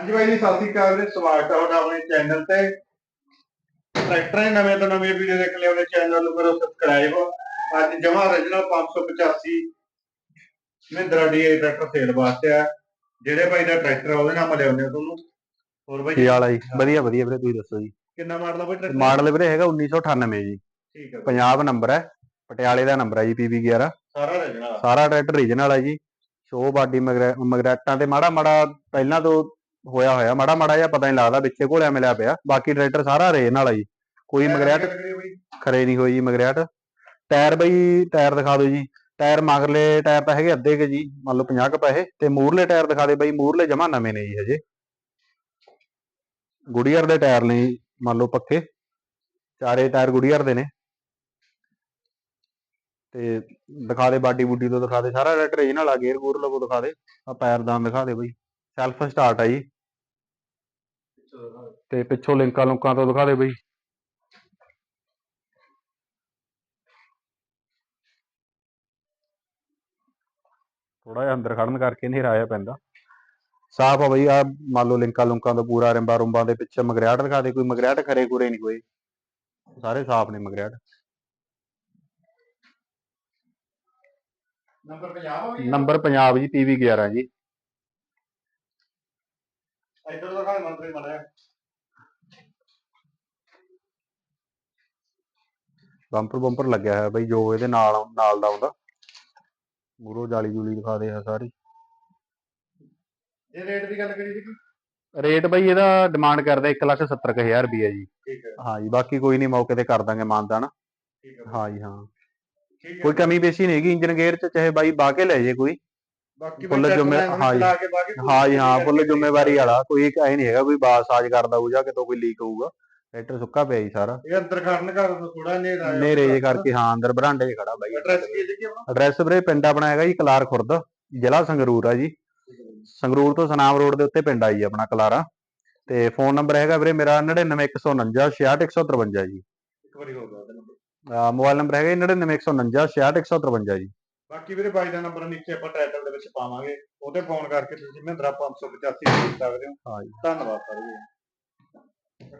ਹਾਂਜੀ ਬਾਈ ਜੀ ਸਤਿ ਸ੍ਰੀ ਅਕਾਲ ਸਵਾਗਤ ਹੈ ਤੁਹਾਡਾ ਆਪਣੇ ਚੈਨਲ ਤੇ। ਟਰੈਕਟਰਾਂ ਦੇ ਨਵੇਂ ਤੋਂ ਨਵੇਂ ਵੀਡੀਓ ਦੇਖ ਲਈ ਆਪਣੇ ਚੈਨਲ ਨੂੰ ਕਰੋ ਸਬਸਕ੍ਰਾਈਬ ਅੱਜ ਜਮਾ origignal 585 Mahindra DA tractor sale ਵਾਸਤੇ ਆ। ਜਿਹੜੇ ਬਾਈ ਦਾ ਟਰੈਕਟਰ ਉਹਦੇ ਨਾਲ ਮਿਲਿਆਉਂਦੇ ਆ ਤੁਹਾਨੂੰ। ਹੋਰ ਬਾਈ ਕੀ ਹਾਲ ਜੀ? ਵਧੀਆ ਵਧੀਆ ਵੀਰੇ ਤੁਸੀਂ ਦੱਸੋ ਜੀ? ਕਿੰਨਾ ਮਾਡਲ ਆ ਬਾਈ ਟਰੈਕਟਰ? ਮਾਡਲ ਵੀਰੇ ਹੈਗਾ 1998 ਜੀ। ਠੀਕ ਹੈ। ਪੰਜਾਬ ਨੰਬਰ ਹੈ ਪਟਿਆਲੇ ਦਾ ਨੰਬਰ ਹੈ ਜੀ PB 11 ਸਾਰਾ ਆ। ਸਾਰਾ ਟਰੈਕਟਰ ਰੀਜਨਲ ਹੈ ਜੀ। ਸ਼ੋ ਬਾਡੀ ਮਗਰੈਟਾਂ ਤੇ ਮਾੜਾ ਮਾੜਾ ਪਹਿਲਾਂ ਤੋਂ ਹੋਇਆ ਹੋਇਆ ਮਾੜਾ ਮਾੜਾ ਜਿਹਾ ਪਤਾ ਨਹੀਂ ਲੱਗਦਾ ਵਿੱਚੇ ਘੋਲਿਆ ਮਿਲਿਆ ਪਿਆ। ਬਾਕੀ ਟਰੈਕਟਰ ਸਾਰਾ ਰੇ ਨਾਲ ਹੈ ਜੀ। ਕੋਈ ਬਾਈ? ਖਰੇ ਨਹੀਂ ਹੋਈ ਜੀ ਮਗਰੈਟ ਟਾਇਰ ਬਈ ਟਾਇਰ ਦਿਖਾ ਦਿਓ ਜੀ। ਟਾਇਰ ਮਗਰਲੇ ਟਾਇਰ ਤਾਂ ਹੈਗੇ ਅੱਧੇ ਕੇ ਜੀ ਮੰਨ ਲਓ 50 ਕ ਪੈਸੇ। ਤੇ ਮੂਰਲੇ ਟਾਇਰ ਦਿਖਾ ਦੇ ਬਈ ਮੂਰਲੇ ਜਮਾ ਨਵੇਂ ਨੇ ਜੀ ਹਜੇ। ਗੁੜੀਅਰ ਦੇ ਟਾਇਰ ਨੇ ਮੰਨ ਲਓ ਪੱਕੇ। ਚਾਰੇ ਟਾਇਰ ਗੁੜੀਅਰ ਦੇ ਨੇ। ਤੇ ਦਿਖਾ ਦੇ ਬਾਡੀ ਬੁੱਡੀ ਤੋਂ ਦਿਖਾ ਦੇ। ਸਾਰਾ ਰੈਟ ਰੀਜਨਲ ਆ ਗੇਅਰ ਗੂਰ ਲਵੋ ਦਿਖਾ ਦੇ। ਆ ਪੈਰਦਾਨ ਦਿਖਾ ਦੇ ਬਈ। ਸੈਲਫ ਸਟਾਰਟ ਆ ਜੀ। ਤੇ ਪਿੱਛੋਂ ਲਿੰਕਾਂ ਲੁੰਕਾਂ ਤੋਂ ਦਿਖਾ ਦੇ ਬਈ। ਥੋੜਾ ਜਿਹਾ ਅੰਦਰ ਖੜਨ ਕਰਕੇ ਹਨੇਰਾ ਆਇਆ ਪੈਂਦਾ। ਸਾਫ਼ ਆ ਬਈ ਆ ਮੰਨ ਲਓ ਲਿੰਕਾਂ ਲੁੰਕਾਂ ਤੋਂ ਪੂਰਾ ਰਿੰਬਾ ਰੁੰਬਾਂ ਦੇ ਪਿੱਛੇ ਮਗਰਿਆਟ ਦਿਖਾ ਦੇ ਕੋਈ ਮਗਰਿਆਟ ਖਰੇ ਖੁਰੇ ਨਹੀਂ ਹੋਏ ਸਾਰੇ ਸਾਫ਼ ਨੇ ਮਗਰਿਆਟ ਨੰਬਰ 50 ਆ ਬਾਈ ਨੰਬਰ ਪੰਜਾਬ ਜੀ PV 11 ਜੀ। ਇੱਧਰ ਦਿਖਾ ਮੰਤਰੀ ਮੜਿਆ ਬੰਪਰ ਬੰਪਰ ਲੱਗਿਆ ਹੋਇਆ ਬਈ ਜੋ ਇਹਦੇ ਨਾਲ ਨਾਲ ਦਾ ਆਉਂਦਾ। ਮੂਰੋ ਜਾਲੀ ਜੂਲੀ ਦਿਖਾ ਦੇ ਆ ਸਾਰੀ। ਇਹ ਰੇਟ ਦੀ ਗੱਲ ਕਰੀ ਸੀ ਰੇਟ ਬਈ ਇਹਦਾ ਡਿਮਾਂਡ ਕਰਦਾ 170000 ਰੁਪਏ ਜੀ। ਠੀਕ ਹੈ। ਹਾਂ ਜੀ ਬਾਕੀ ਕੋਈ ਨਹੀਂ ਮੌਕੇ ਤੇ ਕਰ ਦਾਂਗੇ ਮਾਨਦਾਨ। ਠੀਕ ਹੈ। ਹਾਂ ਜੀ ਹਾਂ। ਕੋਈ ਕਮੀ ਬੇਸੀ ਨਹੀਂ ਹੈਗੀ ਇੰਜਨ ਗੇਅਰ ਚ ਚਾਹੇ ਬਾਈ ਕੇ ਲੈ ਜੇ ਕੋਈ। ਬਾਕੀ ਫੁੱਲ ਜ਼ਿੰਮੇ- ਚੈੱਕ ਹਾਂ ਜੀ। ਚਲਾ ਕੇ ਬਾਕੀ ਕੋਈ ਹਾਂ ਜੀ ਹਾਂ ਚੀਜ਼ ਫੁੱਲ ਜ਼ਿੰਮੇਵਾਰੀ ਵਾਲਾ। ਕੋਈ ਐ ਨਹੀਂ ਹੈਗਾ ਕੋਈ ਬਾਸ ਸਾਜ ਕਰਦਾ ਹੋਊ ਜਾਂ ਕਿਤੋਂ ਕੋਈ ਲੀਕ ਹੋਊਗਾ। ਟਰੈਕਟਰ ਸੁੱਕਾ ਪਿਆ ਜੀ ਸਾਰਾ। ਇਹ ਅੰਦਰ ਖੜਨ ਘਰ ਨੂੰ ਥੋੜਾ ਹਨੇਰਾ ਆਇਆ ਨੇਰੇ ਜੇ ਕਰਕੇ ਹਾਂ ਅੰਦਰ ਬਰਾਂਡੇ 'ਚ ਖੜਾ ਬਾਈ। ਐਡਰੈਸ ਕੀ ਲਿਖੀ ਆਪਣਾ? ਐਡਰੈਸ ਵੀਰੇ ਪਿੰਡ ਆਪਣਾ ਹੈਗਾ ਜੀ ਕਲਾਰ ਖੁਰਦ ਜ਼ਿਲ੍ਹਾ ਸੰਗਰੂਰ ਆ ਜੀ। ਸੰਗਰੂਰ ਤੋਂ ਸਨਾਮ ਰੋਡ ਦੇ ਉੱਤੇ ਪਿੰਡ ਆ ਜੀ ਆਪਣਾ ਕਲਾਰਾ। ਤੇ ਫੋਨ ਨੰਬਰ ਹੈਗਾ ਵੀਰੇ ਮੇਰਾ 99149 66153 ਜੀ। ਇੱਕ ਵਾਰੀ ਹੋ ਗਿਆ ਉਹਦਾ number। ਅਹ ਮੋਬਾਈਲ ਨੰਬਰ ਹੈਗਾ 99149 66153 ਜੀ। ਬਾਕੀ ਵੀਰੇ ਬਾਈ ਦਾ ਨੰਬਰ ਨੀਚੇ ਆਪਾਂ ਟਾਈਟਲ ਦੇ ਵਿੱਚ ਪਾਵਾਂਗੇ। ਉਹਤੇ ਫੋਨ ਕਰਕੇ ਤੁਸੀਂ ਮਹਿੰਦਰਾ 585 ਦੇਖ ਸਕਦੇ ਹੋ। ਹਾਂ ਜੀ। ਧੰਨਵਾਦ ਸਰ ਜੀ।